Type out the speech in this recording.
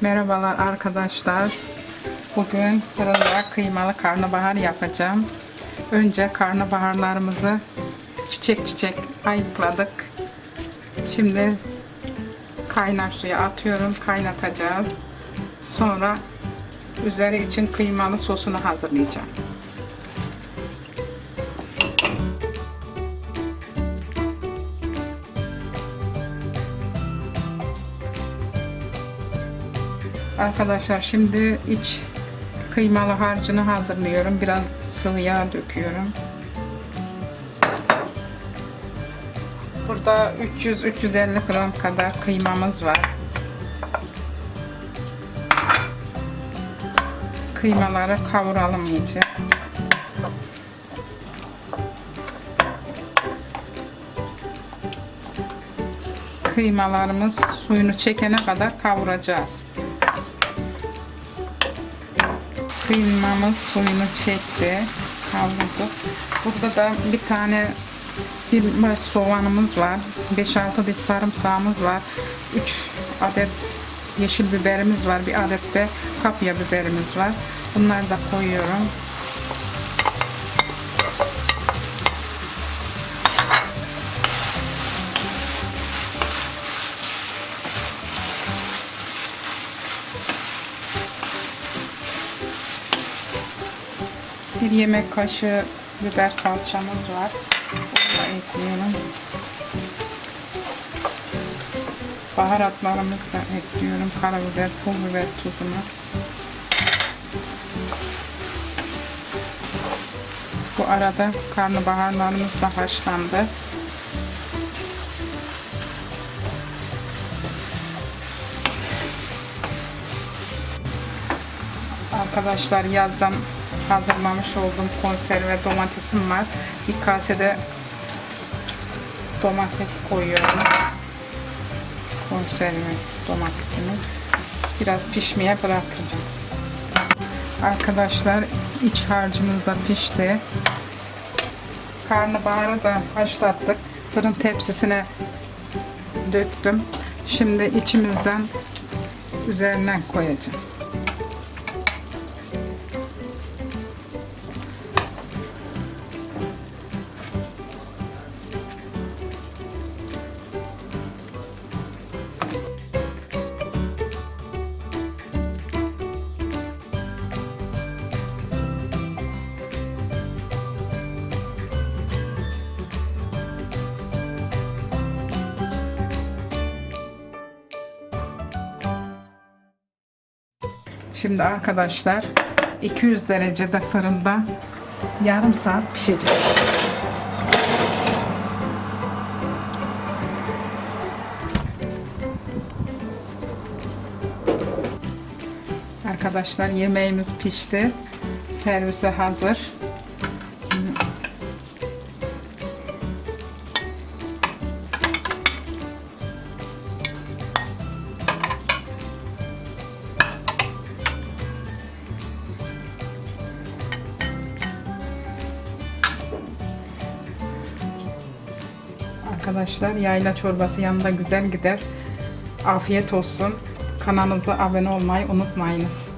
Merhabalar arkadaşlar. Bugün fırında kıymalı karnabahar yapacağım. Önce karnabaharlarımızı çiçek çiçek ayıkladık. Şimdi kaynar suya atıyorum, kaynatacağız. Sonra üzeri için kıymalı sosunu hazırlayacağım. Arkadaşlar şimdi iç kıymalı harcını hazırlıyorum. Biraz sıvı yağ döküyorum. Burada 300-350 gram kadar kıymamız var. Kıymaları kavuralım iyice. Kıymalarımız suyunu çekene kadar kavuracağız. Kıymamız suyunu çekti. Kavurduk. Burada da bir tane bir baş soğanımız var. 5-6 diş sarımsağımız var. 3 adet yeşil biberimiz var. Bir adet de kapya biberimiz var. Bunları da koyuyorum. Bir yemek kaşığı biber salçamız var. Onu da ekliyorum. Baharatlarımızı da ekliyorum. Karabiber, pul biber, tuzunu. Bu arada karnabaharlarımız da haşlandı. Arkadaşlar yazdan hazırlamış olduğum konserve domatesim var. Bir kasede domates koyuyorum. Konserve domatesimi. Biraz pişmeye bırakacağım. Arkadaşlar iç harcımız da pişti. Karnabaharı da haşlattık. Fırın tepsisine döktüm. Şimdi içimizden üzerinden koyacağım. Şimdi arkadaşlar 200 derecede fırında yarım saat pişecek. Arkadaşlar yemeğimiz pişti. Servise hazır. Arkadaşlar yayla çorbası yanında güzel gider. Afiyet olsun. Kanalımıza abone olmayı unutmayınız.